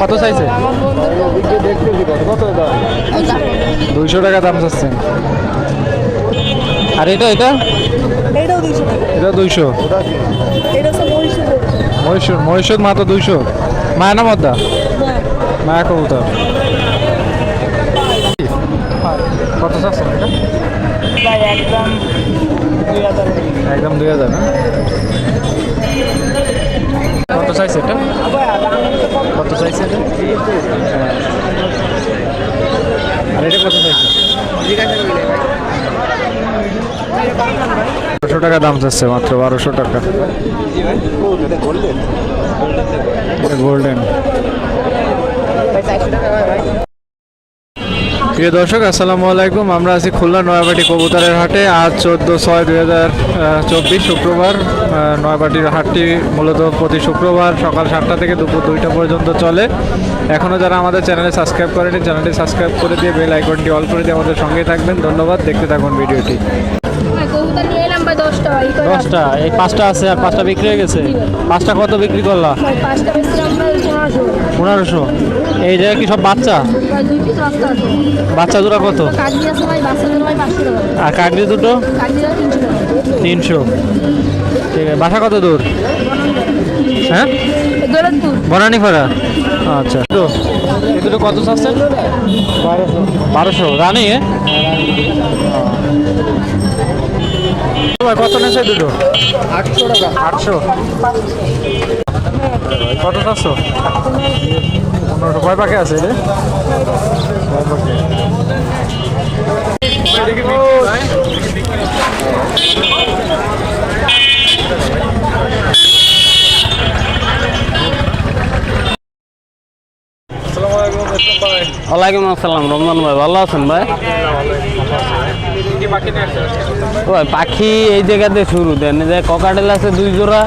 কত চাইছে? দুইশো টাকা দাম চাচ্ছেন আর এটা এটা? এটা দুইশো। মহিষের মহীশূর মহীশূর মাত্র দুইশো। মায়া না মদ্দা? মায়া। কবুতর। কত চাচ্ছেন এটা? একদম দুই হাজার। কত চাইছে এটা? কত চাইছে। আর এটা কত চাইছে বারোশো টাকা দাম চাচ্ছে মাত্র বারোশো টাকা। গোল্ডেন। প্রিয় দর্শক আসসালামু আলাইকুম। আমরা আছি খুলনা নয়াবাটি কবুতরের হাটে। আজ চোদ্দ ছয় দুই হাজার চব্বিশ শুক্রবার নয়াবাটির হাটটি মূলত প্রতি শুক্রবার সকাল সাতটা থেকে দুপুর দুইটা পর্যন্ত চলে। এখনও যারা আমাদের চ্যানেলে সাবস্ক্রাইব করেনি চ্যানেলটি সাবস্ক্রাইব করে দিয়ে বেল আইকনটি অল করে দিয়ে আমাদের সঙ্গে থাকবেন। ধন্যবাদ দেখতে থাকুন ভিডিওটি। হ্যাঁ, কবুতর নিয়ে এলাম ভাই দশটা এই পাঁচটা আছে আর পাঁচটা বিক্রি হয়ে গেছে। পাঁচটা কত বিক্রি করলা? ভাই পাঁচটা বেশিলাম ভাই পনেরোশো। এই জায়গায় কি সব বাচ্চা? আছে বাচ্চা দুটা কত আর কাকড়ি দুটো? তিনশো ঠিক আছে বাসা কত দূর? হ্যাঁ? বনানি ফাড়া আচ্ছা তো এ দুটো কত চাচ্ছেন? বারোশো। রানি? কত নেছে দুটো? আটশো টাকা। আটশো। কত চারশো? পনেরোশো। কয় পাখি আছে রে কয় পাখি? ওয়ালাইকুম আসসালাম, রমজান ভাই, ভালো আছেন ভাই? পাখি ওই পাখি এই জায়গাতে শুরু। দেন যে ককাটেল আছে দুই জোড়া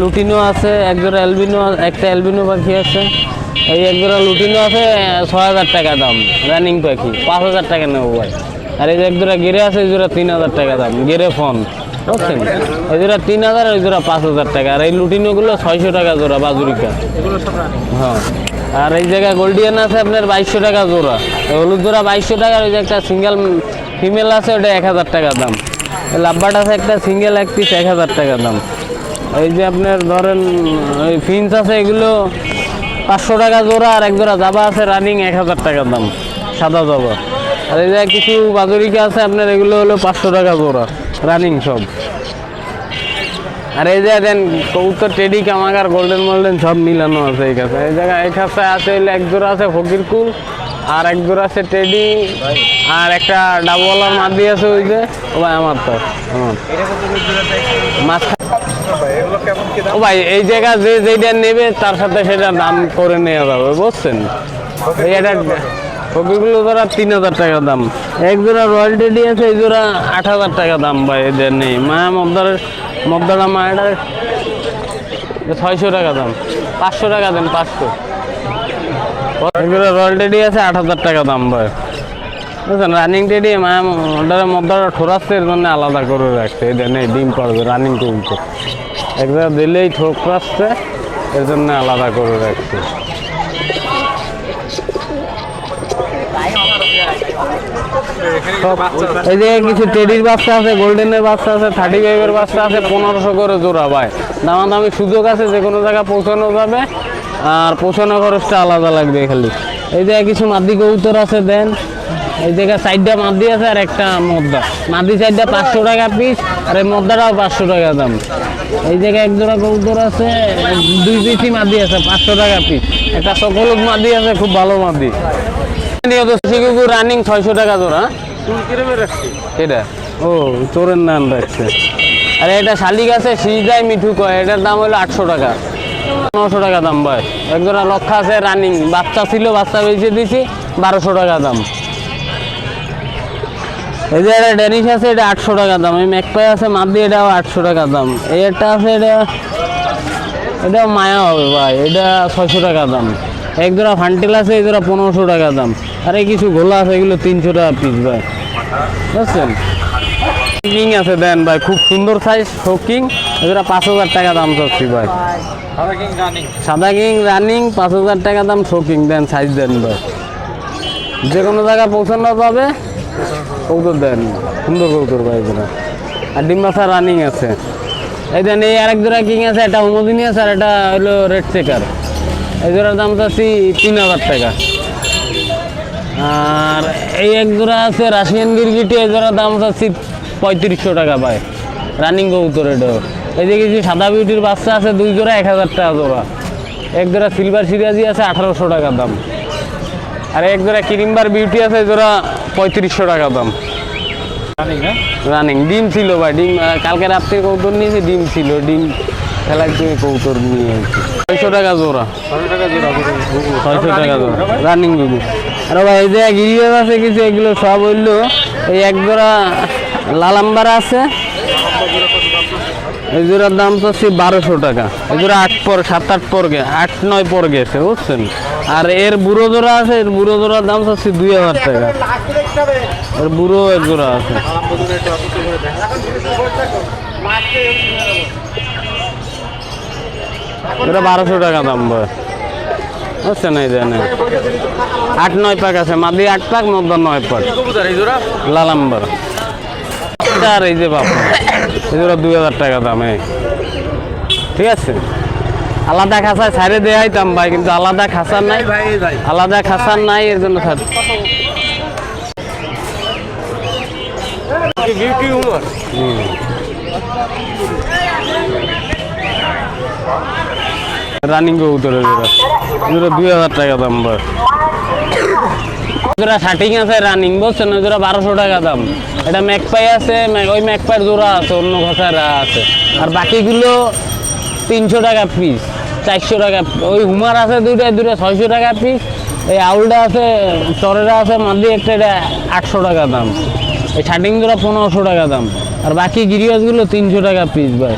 লুটিনো আছে এক জোড়া অ্যালবিনো একটা অ্যালবিনো পাখি আছে। এই এক জোড়া লুটিনো আছে ছয় হাজার টাকা দাম রানিং পাখি পাঁচ হাজার টাকা নেব ভাই। আর এই যে এক জোড়া গেরে আছে এই জোড়া তিন হাজার টাকা দাম গেরে ফোন বুঝছেন? এই জোড়া তিন হাজার ওই জোড়া পাঁচ হাজার টাকা। আর এই লুটিনোগুলো ছয়শো টাকা জোড়া বাজুরিকা। হ্যাঁ। আর এই জায়গায় গোল্ডিয়ান আছে আপনার বাইশশো টাকা জোড়া। হলুদ জোড়া বাইশশো টাকা ওই যে একটা সিঙ্গেল ফিমেল আছে, ওটা এক হাজার টাকা দাম। লাভবাট আছে একটা সিঙ্গেল এক পিস এক হাজার টাকা দাম। এই যে আপনার ধরেন ওই ফিন্স আছে এগুলো পাঁচশো টাকা জোড়া, আর এক জোড়া জাবা আছে রানিং এক হাজার টাকা দাম, সাদা জাবা। আর এই যে কিছু বাজরিকা আছে, আপনার এগুলো হলো পাঁচশো টাকা জোড়া রানিং সব। আর এই যে দেন, কবুতর, টেডি, কামাগার গোল্ডেন মোল্ডেন সব মিলানো আছে এই কাছে। এই জায়গায়, এই কাছে আছে এক জোড়া আছে ফকির কুল আর এক জোড়া আছে টেডি আর একটা ডাবওয়ালার দিয়ে আছে ওই যে। ও ভাই, আমার তো। দাম ও ভাই, এই জায়গা যে যেটা নেবে, তার সাথে সেটা দাম করে নেওয়া যাবে, বুঝছেন? এই একটা ফকিরগুলো ধরা তিন হাজার টাকা দাম। এক জোড়া রয়্যাল টেডি আছে, এই জোড়া আট হাজার টাকা দাম, ভাই এদের নেই। মায়া মদ্দার, মদ্দারা মায়াটার ছয়শো টাকা দাম। পাঁচশো টাকা দেন, পাঁচশো। জোড়া রয়্যাল টেডি আছে, আট হাজার টাকা দাম ভাই। বুঝছেন রানিং টেডি মায়া মদ্দারা মদ্দারা ঠোরাচ্ছে এর জন্য আলাদা করে রাখছে। এদের নেই ডিম পাড়বে রানিং কবুতর একবার দিলেই ঠোক রাখছে এর জন্য আলাদা করে রাখছে। এই যে কিছু টেডির বাচ্চা আছে গোল্ডেনের বাচ্চা আছে থার্টি ফাইভের বাচ্চা আছে, পনেরোশো করে জোড়া ভাই। দামাদামি সুযোগ আছে যে কোনো জায়গায় পৌঁছানো যাবে। আর পৌঁছানো খরচটা আলাদা লাগবে খালি। এই যে কিছু মাদি কবুতর আছে, দেন। এই জায়গায় সাইডটা মাদি আছে আর একটা মদ্দা। মাদি সাইডটা পাঁচশো টাকা পিস আর এই মদ্দাটাও পাঁচশো টাকা দাম। এই জায়গায় এক জোড়া কবুতর আছে, দুই পিসই মাদি আছে, পাঁচশো টাকা পিস একটা সকলক মাদি আছে, খুব ভালো মাদি। কুকুর রানিং ছয়শো টাকা জোড়া। এটা? ও, চোরের নাম রাখছে। আর এটা শালিক আছে, সিজাই মিঠু কয়, এটার দাম হলো আটশো টাকা। নশো টাকা দাম ভাই একজোড়া লক্ষা আছে রানিং বাচ্চা ছিল, বাচ্চা বেঁচে দিছি বারোশো টাকা দাম। এই যে একটা ড্যানিশ আছে, এটা আটশো টাকা দাম। এই ম্যাকপাই আছে মাদি এটাও আটশো টাকা দাম। এটা আছে, এটা এটা মায়া হবে ভাই, এটা ছয়শো টাকা দাম। এক জোড়া ফান্টেল আছে এই জোড়া পনেরোশো টাকা দাম। আর এই কিছু গোলা আছে, এগুলো তিনশো টাকা পিস ভাই। বুঝছেন? কিং আছে, দেন ভাই, খুব সুন্দর সাইজ শোকিং এগুলো পাঁচ হাজার টাকা দাম চাচ্ছি ভাই। সাদা কিং রানিং পাঁচ হাজার টাকা দাম শোকিং দেন সাইজ দেন যে কোনো জায়গায় পৌঁছানো পাবে কৌতর দেন। সুন্দর কৌতর ভাই এগুলো। আর ডিম বাসা রানিং আছে। এই দেন, এই আরেক জোড়া কিং আছে, একটা হোমোদিনী আছে আর একটা হলো রেড চেকার এই জোড়ার দাম চাচ্ছি তিন হাজার টাকা। আর এই এক জোড়া আছে রাশিয়ান গিরগিটি এই জোড়ার দাম চাচ্ছি পঁয়ত্রিশশো টাকা পায় রানিং কবুতর এটাও এই যে কিছু সাদা বিউটির বাচ্চা আছে দুই জোড়া এক হাজার টাকা জোড়া। এক জোড়া সিলভার সিরিয়াজি আছে আঠারোশো টাকা দাম। আর এক জোড়া কিরিম্বার বিউটি আছে জোড়া পঁয়ত্রিশশো টাকা দাম। রানিং ডিম ছিল ভাই ডিম কালকে রাত্রে কৌতর নিয়েছে ডিম ছিল ডিম খেলার দিয়ে কৌতর নিয়ে ছয়শো টাকা জোড়া। ছয়শো টাকা জোড়া রানিং গুগু আর ভাই এই যে গিরিবাজ আছে কিছু এগুলো সব হইল এই এক জোড়া লালাম্বার আছে এই জোড়ার দাম তো হচ্ছে বারোশো টাকা। এই জোড়া আট পর সাত আট পর গে আট নয় পর গেছে বুঝছেন? আর এর বুড়ো জোড়া আছে এর বুড়ো জোড়ার দাম হচ্ছে দুই হাজার টাকা। এর বুড়ো এক জোড়া আছে। এটা বারোশো টাকা দাম বুঝছেন এই জানে আট নয় পাক আছে মাদি আট পাক মধ্যে নয় পাক। লালাম্বার। আর এই যে বাপ জোড়া দুই হাজার টাকা দাম। ঠিক আছে? আলাদা খাঁচায় ছাড়ে দেয়াইতাম ভাই কিন্তু আলাদা খাঁচার নাই। আলাদা খাঁচার নাই এর জন্য ছাড়। রানিং কবুতর এগুলো। এগুলো দুই হাজার টাকা দাম ভাই জোড়া শার্টিং আছে রানিং বুঝছেন জোড়া বারোশো টাকা দাম। এটা ম্যাকপাই আছে ওই ম্যাকপাইয়ের জোড়া আছে অন্য ভাষার আছে। আর বাকিগুলো তিনশো টাকা পিস চারশো টাকা ওই হুমার আছে দুইটা দুইটা ছয়শো টাকা পিস এই আউলটা আছে চরেরা আছে মাদি একটা এটা আটশো টাকা দাম। এই শার্টিং জোড়া পনেরোশো টাকা দাম। আর বাকি গিরিবাজগুলো তিনশো টাকা পিস ভাই।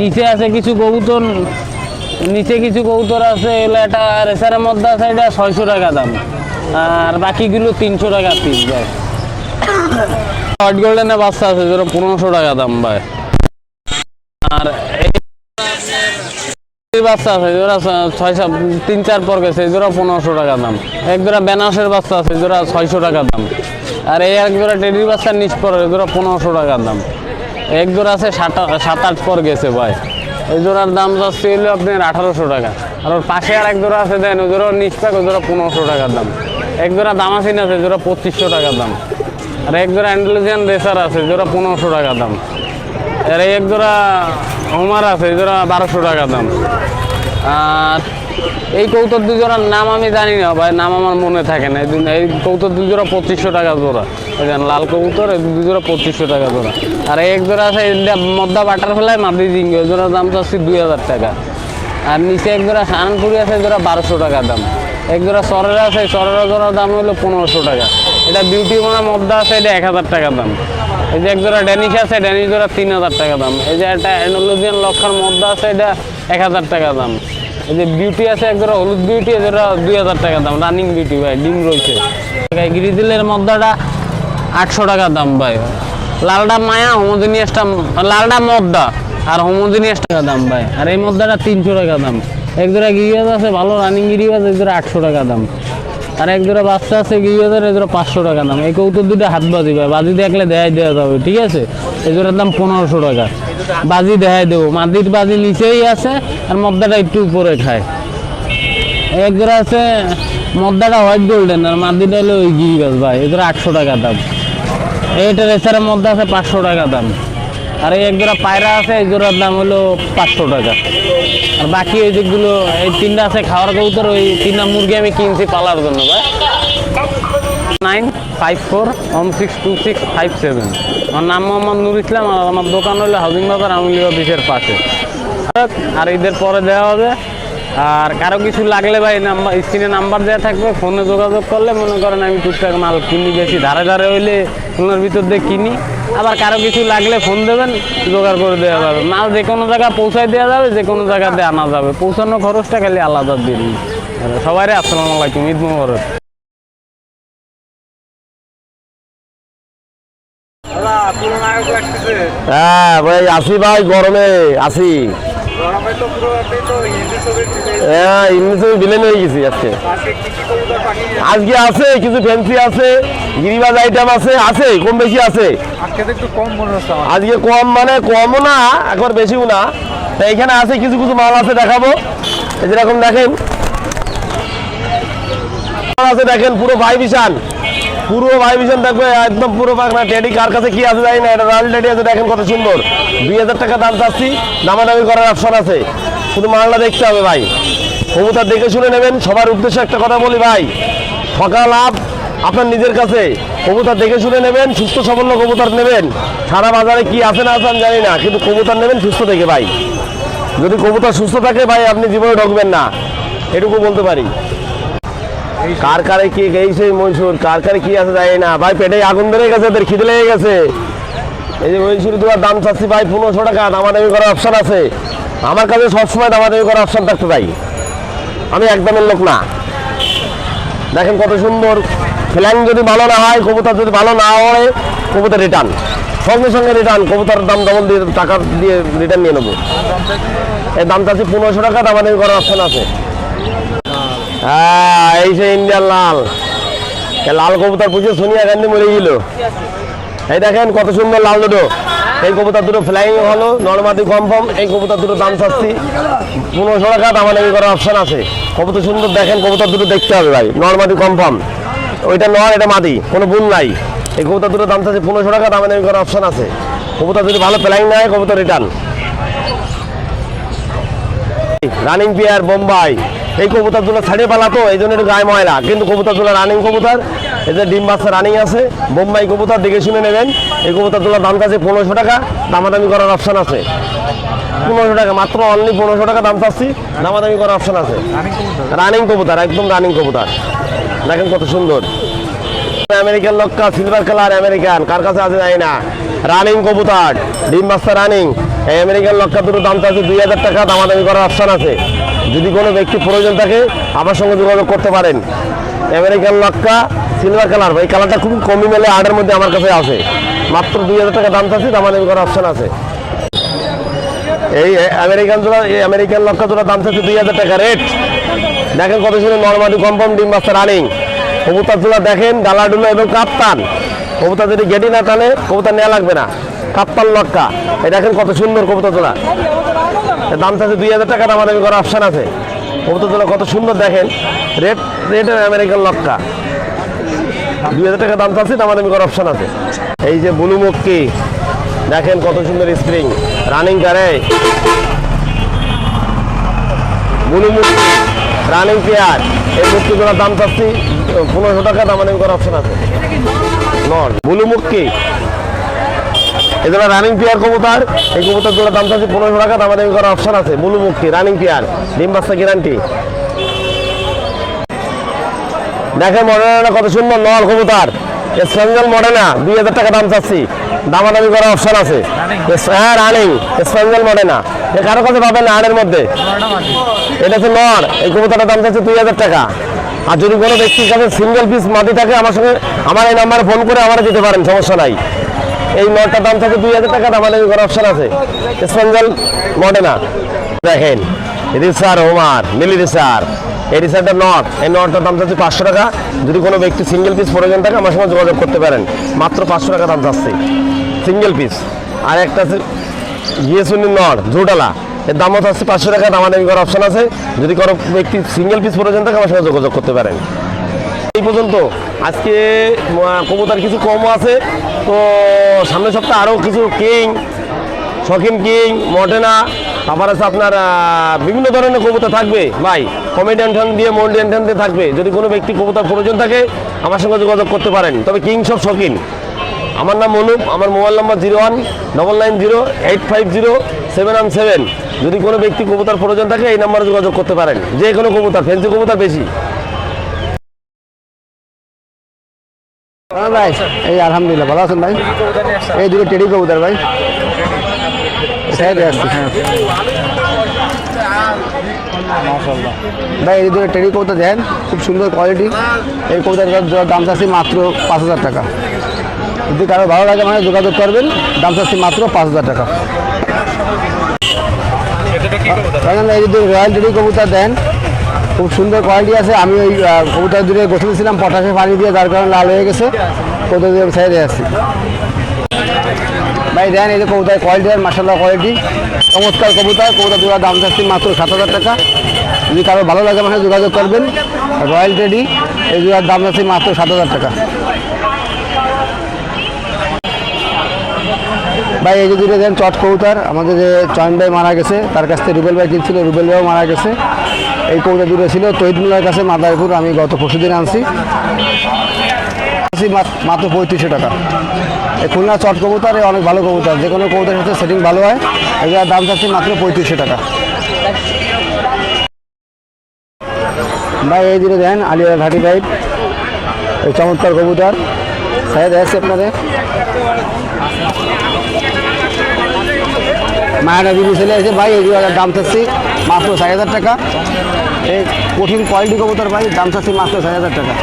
নিচে আছে কিছু কবুতর নিচে কিছু কবুতর আছে, এগুলো একটা রেসারের মধ্যে আছে, এটা ছয়শো টাকা দাম। আর বাকিগুলো তিনশো টাকা পিস ভাই। হোয়াইট গোল্ডেনের বাচ্চা আছে, যেটা পনেরোশো টাকা দাম, ভাই। আর বাচ্চা আছে, যেটা ছয় তিন চার পর গেছে যেটা পনেরোশো টাকা দাম। এক জোড়া বেনাসের বাচ্চা আছে যেটা ছয়শো টাকা দাম। আর এই এক জোড়া টেডির বাচ্চার নিচ পর যেটা পনেরোশো টাকা দাম। এক জোড়া আছে সাত সাত, আট পর গেছে ভাই। এই জোড়ার দাম যাচ্ছে হলো আপনার আঠারোশো টাকা। আর ওর পাশে আর এক জোড়া আছে, দেন ওই জোড়া নিচ পাক ওই জোড়া পনেরোশো টাকার দাম। এক জোড়া দামাসিন আছে জোড়া পঁচিশশো টাকার দাম। আর এক জোড়া অ্যান্ডোলজিয়ান রেসার আছে জোড়া পনেরোশো টাকার দাম। আর এক জোড়া হোমার আছে জোড়া বারোশো টাকা দাম। আর এই কৌতর দুই জোড়ার নাম আমি জানি না, ভাই, নাম আমার মনে থাকে না। এই কৌতর দুই জোড়া পঁচিশশো টাকা জোড়া। লাল কবুতর, এই দুই জোড়া পঁচিশশো টাকা জোড়া। আর এক জোড়া আছে মদ্দা বাটারফ্লাই মাদি জিঙ্গে ওই জোড়ার দাম চাচ্ছি দুই হাজার টাকা। আর নিচে এক জোড়া সানপুরি আছে জোড়া বারোশো টাকা দাম। এক জোড়া সরের আছে সরের জোড়ার দাম হলো পনেরোশো টাকা। এটা বিউটি মানে মদ্দা আছে, এটা এক হাজার টাকা দাম। এই যে এক জোড়া ড্যানিশ আছে ড্যানিশ জোড়া তিন হাজার টাকা দাম। এই যে একটা অ্যান্ডোলজিয়ান লক্ষার মদ্দা আছে, এটা এক হাজার টাকা দাম। এই যে বিউটি আছে, এক জোড়া হলুদ বিউটি জোড়া দুই হাজার টাকা দাম। রানিং বিউটি ভাই, ডিম রয়েছে। গ্রিজিলের মদ্দাটা আটশো টাকা দাম ভাই। লালটা মায়া, হোমোজিনিয়াসটা লালটা মদ্দা আর হোমোজিনিয়াস টাকা দাম ভাই। আর এই মদ্দাটা তিনশো টাকা দাম। এক জোড়া গিরিবাজ আছে, ভালো রানিং গিরিবাজ এক জোড়া আটশো টাকা দাম। আর এক জোড়া বাচ্চা আছে গিরিবাজের জোড়া পাঁচশো টাকা দাম। এই কৌতুর দুটো হাত বাজি ভাই, বাজি দেখলে দেখাই দেওয়া যাবে, ঠিক আছে? জোড়ার দাম পনেরোশো টাকা। বাজি দেখাই দেবো। মাদির বাজি নিচেই আছে আর মদ্দাটা একটু উপরে খায়। এক জোড়া আছে, মদ্দাটা হোয়াইট গোল্ডেন আর মাদিটা হলো ওই গিরিবাজ ভাই জোড়া আটশো টাকা দাম। এইটা রেসারের মধ্যে আছে পাঁচশো টাকা দাম। আর এই এক জোড়া পায়রা আছে, এই জোড়ার দাম হলো পাঁচশো টাকা। আর বাকি ওই যেগুলো, এই তিনটা আছে খাওয়ার কবুতর, ওই তিনটা মুরগি আমি কিনছি পালার জন্য ভাই। Nine five four one six two six five seven আমার নাম মোহাম্মদ নুর ইসলাম, আর আমার দোকান হলো হাউজিং বাজার আমলি অফিসের পাশে। আর ঈদের পরে দেওয়া হবে। আর কারও কিছু লাগলে ভাই নাম্বার, স্ক্রিনে নাম্বার দেওয়া থাকবে, ফোনে যোগাযোগ করলে মনে করেন আমি টুকটাক মাল কিনি বেশি। ধারে ধারে হইলে ফোনের ভিতর দিয়ে কিনি। আবার কারও কিছু লাগলে ফোন দেবেন জোগাড় করে দেওয়া যাবে। মাল যে কোনো জায়গায় পৌঁছায় দেওয়া যাবে যে কোনো জায়গাতে আনা যাবে। পৌঁছানোর খরচটা খালি আলাদা দিন। সবাই আসসালামু আলাইকুম ঈদ মোবারক। হ্যাঁ ভাই আসি ভাই গরমে আসি। হ্যাঁ ইংলিশে বিলেন হয়ে গেছি আজকে। আজকে আছে কিছু ফ্যান্সি আছে গিরিবাজ আইটেম আছে আছে কম বেশি আছে। আজকে কম মনে কমও না একবার বেশিও না। তা এখানে আছে কিছু কিছু মাল আছে দেখাবো। যেরকম দেখেন। আছে দেখেন পুরো ভাই বিশান পুরো ভাই বিশান দেখবে একদম পুরো টেডি কার কাছে কি আছে জানি না এটা রয়্যাল টেডি আছে দেখেন কত সুন্দর। দুই হাজার টাকা দাম চাচ্ছি দামাদামি করার অপশন আছে। শুধু মালটা দেখতে হবে ভাই। কবুতর দেখে শুনে নেবেন, সবার উদ্দেশ্যে একটা কথা বলি ভাই। ঠকা লাভ আপনার নিজের কাছে। কবুতর দেখে শুনে নেবেন, সুস্থ সবল কবুতর নেবেন। সারা বাজারে কি আছে না আছে আমি জানি না, কিন্তু কবুতর নেবেন সুস্থ থেকে ভাই। যদি কবুতর সুস্থ থাকে ভাই, আপনি জীবনে ঢুকবেন না। এটুকু বলতে পারি। কার কারে কি এই সেই মহীশূর কার কারে কি আছে জানি না। ভাই, পেটে আগুন ধরে গেছে, ওদের খিদে লেগে গেছে। এই যে মহীশূর তোমার দাম চাচ্ছি ভাই পনেরোশো টাকা, দামাদামি করার অপশন আছে। আমার কাছে সবসময় দামাদামি করার অপশন থাকতে ভাই। আমি একদমের লোক না। দেখেন কত সুন্দর। ফ্ল্যাং যদি ভালো না হয়, কবুতর যদি ভালো না হয়, কবুতর রিটার্ন সঙ্গে সঙ্গে রিটার্ন কবুতর দাম ডবল দিয়ে, টাকা দিয়ে রিটার্ন নিয়ে নেব। এই দামটা আছে পনেরোশো টাকা দামাদামি করার অপশন আছে। হ্যাঁ এই যে ইন্ডিয়ান লাল। লাল কবুতর পুজো সোনিয়া গান্ধী মরে গেল। এই দেখেন কত সুন্দর লাল দুটো। এই কবুতর দুটো ফ্লাইং হলো, নর্মাদি কনফার্ম এই কবুতর দুটো দাম চাচ্ছি পনেরোশো টাকা দামাদামি করার অপশন আছে। কবুতর সুন্দর দেখেন, কবুতর দুটো দেখতে হবে ভাই, নর্মাদি কনফার্ম ওইটা নর, এটা মাদি, কোনো বুন নাই। এই কবুতর দুটো দাম চাচ্ছি পনেরোশো টাকা দামাদামি করার অপশন আছে। কবুতর যদি ভালো ফ্লাইং নেয় কবুতর রিটার্ন রানিং পিয়ার বোম্বাই এই কবুতরগুলো ছাড়িয়ে পালাতো এই জন্য একটু গায়ে ময়লা, কিন্তু কবুতরগুলো রানিং কবুতর। যে ডিম বাচ্চা রানিং আছে বোম্বাই কবুতর দেখে শুনে নেবেন। এই কবুতরগুলোর দাম আছে পনেরোশো টাকা দামাদামি করার অপশান আছে। পনেরোশো টাকা মাত্র অনলি পনেরোশো টাকা দাম চাচ্ছি দামাদামি করার অপশন আছে। রানিং কবুতর? একদম রানিং কবুতর। দেখেন কত সুন্দর। আমেরিকান লক্কা সিলভার কালার আমেরিকান কার কাছে আছে জানি না। রানিং কবুতর ডিম বাচ্চা রানিং এই আমেরিকান লক্কা দুটো দাম আছে দুই হাজার টাকা দামাদামি করার অপশান আছে। যদি কোনো ব্যক্তি প্রয়োজন থাকে আমার সঙ্গে যোগাযোগ করতে পারেন। আমেরিকান লক্কা সিলভার কালার এই কালারটা খুব কমই মেলে আটের মধ্যে আমার কাছে আছে। মাত্র দুই হাজার টাকা দাম চাচ্ছি দামাদামি করার অপশন আছে। এই আমেরিকান জোড়া, এই আমেরিকান লক্কা জোড়া দাম চাচ্ছে দুই হাজার টাকা, রেট। দেখেন কত সুন্দর নর্মালি কম্পাউন্ড ডিম বাচ্চা রানিং কবুতর জোড়া দেখেন, ডালাডুলো এবং কাপ্তান। কবুতর যদি গেটি না টানে, কবুতর নেওয়া লাগবে না। কাপ্তান লক্কা। এই দেখেন কত সুন্দর কবুতর জোড়া। দাম চাচ্ছে দুই হাজার টাকা দামাদামি করার অপশান আছে। কবুতর জোড়া কত সুন্দর দেখেন। রেট রেটের আমেরিকান লক্কা। দুই হাজার টাকা দাম চাচ্ছি অপশান আছে। এই যে বুলু দেখেন কত সুন্দর স্প্রিং রানিং করে বুলু রানিং এই দাম চাচ্ছি, পনেরোশো টাকা দামাদামি করার অপশন আছে। নট বুলু মুক্তি এগুলো রানিং পেয়ার কবুতর, এই কবুতরগুলোর দাম চাচ্ছি পনেরোশো টাকা দামাদামি করার অপশন আছে। বুলু মুক্তি রানিং পেয়ার ডিম গ্যারান্টি দেখেন মডেলটা কত সুন্দর নল কবুতর। স্পেঞ্জল মডেনা দুই হাজার টাকা দাম চাচ্ছি। দামাদামি করার অপশন আছে। হ্যাঁ রানিং স্পেঞ্জল মডেনা এ কারও কাছে পাবেন না আড়ের মধ্যে। এটা হচ্ছে নর এই কবুতরটার দাম চাচ্ছে দুই হাজার টাকা। আর যদি কোনো ব্যক্তির কাছে সিঙ্গেল পিস মাটি থাকে আমার সঙ্গে আমার এই নাম্বারে ফোন করে আমার দিতে পারেন সমস্যা নাই। এই নটটার দাম চাচ্ছে দুই হাজার টাকা দামাদামি করার অপশন আছে। স্পেঞ্জল মডেনা দেখেন রিসার ওমার মিলি রিসার। এই রিসারটা নট এই নটটার দাম চাচ্ছে পাঁচশো টাকা। যদি কোনো ব্যক্তি সিঙ্গেল পিস প্রয়োজন থাকে আমার সঙ্গে যোগাযোগ করতে পারেন। মাত্র পাঁচশো টাকা দাম চাচ্ছে সিঙ্গেল পিস আর একটা আছে গিয়েশুনি নট ঝুটালা এর দামও চাচ্ছে পাঁচশো টাকা, দামাদামি করার অপশন আছে। যদি কোনো ব্যক্তি সিঙ্গেল পিস প্রয়োজন থাকে আমার সঙ্গে যোগাযোগ করতে পারেন। এই পর্যন্ত। আজকে কবুতর কিছু কমও আছে। তো সামনের সপ্তাহে আরও কিছু কিং শখিন কিং মডেনা তারপর আছে আপনার বিভিন্ন ধরনের কবুতর থাকবে। ভাই কমেডিয়ান ঠান দিয়ে মন্ডিয়ান ঠান দিয়ে থাকবে। যদি কোনো ব্যক্তি কবুতর প্রয়োজন থাকে, আমার সঙ্গে যোগাযোগ করতে পারেন। তবে কিং সব শখিন। আমার নাম অনুপ, আমার mobile number zero one, double nine zero, eight five zero, seven one seven. যদি কোনো ব্যক্তি কবুতর প্রয়োজন থাকে, এই নাম্বারে যোগাযোগ করতে পারেন। যে কোনো কবুতর ফেন্সি কবুতর বেশি। হ্যাঁ ভাই, এই আলহামদুলিল্লাহ, ভালো আছেন ভাই? এই দুটো টেডি কবুতর ভাই। সাইডে আসছি হ্যাঁ। ভাই, এই দুটো কবুতর দেন খুব সুন্দর কোয়ালিটি এই কবুতর দাম চাচ্ছি মাত্র পাঁচ হাজার টাকা। যদি কারও ভালো লাগে মানে যোগাযোগ করবেন, দাম চাচ্ছি মাত্র পাঁচ হাজার টাকা। এই যদি রয়্যাল টেডি কবুতর দেন খুব সুন্দর কোয়ালিটি আছে। আমি ওই কবুতর দূরে গোসল পটাশে পানি দিয়ে যার কারণে লাল হয়ে গেছে। কবুতর দিয়ে ছেড়ে আসছি। ভাই, দেন এই যে কবুতর কোয়ালিটি আর মাসাল্লাহ কোয়ালিটি চমৎকার কবুতর কবুতর দুটো দাম চাচ্ছি মাত্র সাত হাজার টাকা। যদি কারও ভালো লাগে মানে যোগাযোগ করবেন, রয়্যাল টেডি এই দুটার দাম চাচ্ছি মাত্র সাত হাজার টাকা। ভাই, এই যে দুটো দেন চট কবুতর, আমাদের যে চয়ন ভাই মারা গেছে, তার কাছ থেকে রুবেল ভাই কিনছিল, রুবেল ভাইও মারা গেছে। এই কবুতর দুটো ছিল তৈদুল্লার কাছে মাদারপুর, আমি গত পরশু দিন আনছি। আনছি মাত- মাত্র পঁয়ত্রিশশো টাকা। খুলনা চট কবুতর অনেক ভালো কবুতর। যে কোনো কবুতরের সাথে সেটিং ভালো হয়। এগুলোর দাম চাচ্ছি মাত্র পঁয়ত্রিশশো টাকা। ভাই, এই দিকে দেন আলিয়া থার্টি ফাইভ এই চমৎকার কবুতর। সাইজ আছে আপনাদের? মায়েরা দিদি চলে এসে ভাই, এই দাম চাচ্ছি মাত্র চার হাজার টাকা। এই কঠিন কোয়ালিটি কবুতর ভাই, দাম চাচ্ছি মাত্র চার হাজার টাকা।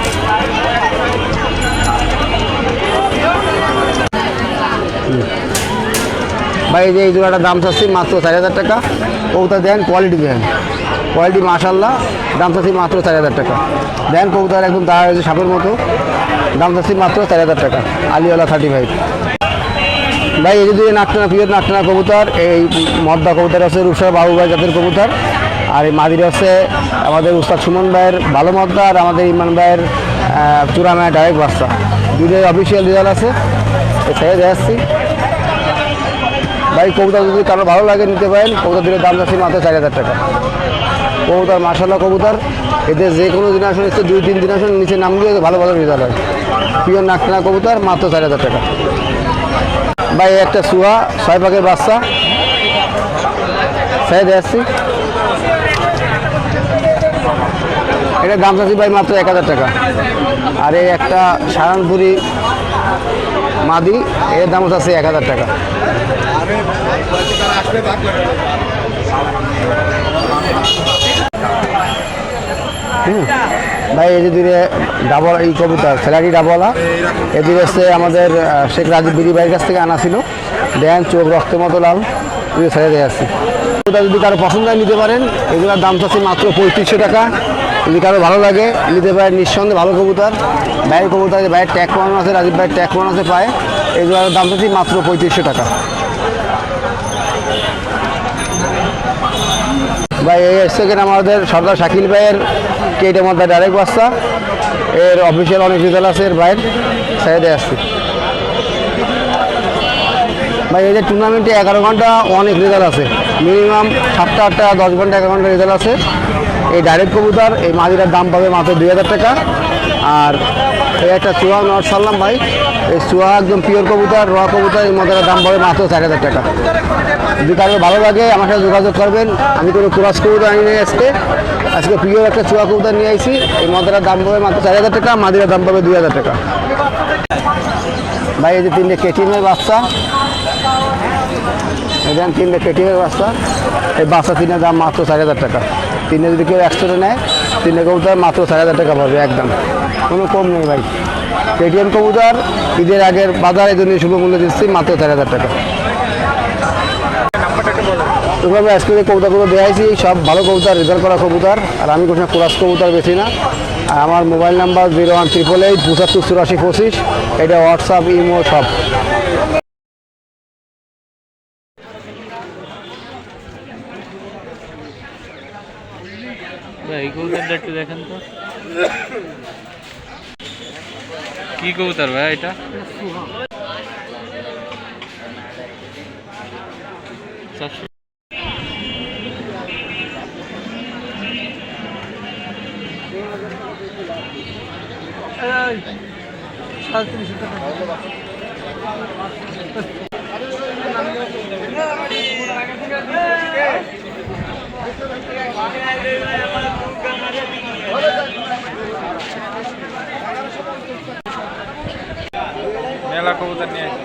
ভাই, এই যে এই জোড়াটার দাম চাচ্ছি মাত্র চার হাজার টাকা। কবুতর দেন কোয়ালিটি দেন কোয়ালিটি মাশাল্লাহ দাম চাচ্ছি মাত্র চার হাজার টাকা। দেন কবুতর একদম দাঁড়া হয়েছে সাপের মতো। দাম চাচ্ছি মাত্র চার হাজার টাকা। আলিওয়ালা থার্টি ফাইভ ভাই, এই যদি নাকটানা পিওর নাকটানা কবুতর, এই মদ্দা কবুতর আছে রূপসার বাবু ভাই জাতের কবুতর। আর এই মাদির আছে আমাদের উস্তাদ সুমন ভাইয়ের ভালো মদ্দা আর আমাদের ইমান ভাইয়ের চূড়া মায়ের ডাইরেক্ট বাচ্চা। দুটোই অফিসিয়াল রেজাল্ট আছে। এই ছেড়ে দিয়ে আসছি ভাই, কবুতর যদি কারও ভালো লাগে নিতে পারেন, কবুতর দুটোর দাম যাচ্ছে মাত্র চার হাজার টাকা। কবুতর মার্শাল্লাহ কবুতর। এদের যে কোনো দিন আসলে হচ্ছে দুই, তিন দিন আসলে নিচে নাম দিয়ে ভালো ভালো রেজাল্ট হয়। প্রিয় নাকটানা কবুতর, মাত্র চার হাজার টাকা। ভাই, একটা সুহা, ছয় পাকের বাচ্চা। সাইড আসছি। এটা দাম চাচ্ছি ভাই মাত্র এক হাজার টাকা। আর এই একটা সারানপুরি মাদি, এর দাম চাচ্ছি এক হাজার টাকা। হুম। ভাই, এই যে ডাবল এই কবুতর স্যালারি ডাবলা এদিকে হচ্ছে আমাদের শেখ রাজীব বিড়ি ভাইয়ের কাছ থেকে আনা ছিল। দেন চোখ রক্তের মতো লাল ছেড়ে দিয়ে আসছি। কবুতর যদি কারও পছন্দ হয় নিতে পারেন, এগুলোর দাম চাচ্ছি মাত্র পঁয়ত্রিশশো টাকা। যদি কারও ভালো লাগে, নিতে পারেন নিঃসন্দেহে ভালো কবুতর। ভাইয়ের কবুতর ভাইয়ের ট্যাগ করানো আছে, রাজীব ভাইয়ের ট্যাগ করানো আছে পায়ে এগুলোর দাম চাচ্ছি মাত্র পঁয়ত্রিশশো টাকা। ভাই, এই সেকেন্ড আমাদের সর্দার শাকিল ভাইয়ের কেটের মধ্যে ডাইরেক্ট বাচ্চা। এর অফিসিয়াল অনেক রেজাল্ট আছে, এর বাইরে সাইডে আসছে ভাই, এই যে টুর্নামেন্টে এগারো ঘণ্টা অনেক রেজাল্ট আছে। মিনিমাম সাতটা, আটটা, দশ ঘণ্টা, এগারো ঘণ্টা রেজাল্ট আছে। এই ডাইরেক্ট কবুতর, এই মাদিরার দাম পাবে মাত্র দুই হাজার টাকা। আর এই একটা চুয়া নট সারলাম ভাই এই চুয়া একদম পিওর কবুতর রোয়া কবুতর, এই মদের দাম পাবে মাত্র চার হাজার টাকা। যদি কারও ভালো লাগে, আমার সাথে যোগাযোগ করবেন। আমি কোনো ক্রস কবুতর আনি নিয়ে আজকে। আজকে পিওর একটা চুয়া কবুতর নিয়ে আইছি। এই মদের দাম পাবে মাত্র চার হাজার টাকা, মাদিরার দাম পাবে দুই হাজার টাকা। ভাই, এই যে তিনটে কেটিএমের বাচ্চা। এখান তিনটে কেটিএমের বাচ্চা। এই বাচ্চা তিনের দাম মাত্র চার হাজার টাকা। তিনটে যদি কেউ একশোটা নেয়, তিনটে কবুতর মাত্র চার হাজার টাকা পাবে একদম। কোনো কম নেই ভাই। কেটিএম কবুতর ঈদের আগের বাজার এই জন্য শুভ মূল্য দিচ্ছি মাত্র চার হাজার টাকা। এভাবে আজকে যে কবুতরগুলো দেখাইছি সব ভালো কবুতর রেজাল্ট করা কবুতর। আর আমি কোনো ক্লাস কবুতর বেশি না। আর আমার mobile number zero one triple eight পঁচাত্তর চুরাশি পঁচিশ। এটা হোয়াটসঅ্যাপ ইমো সব। এই কবুতরটা একটু দেখেন তো। কি কবুতর ভাই এটা? চারশো মেলা কবুতর নিয়ে আসি।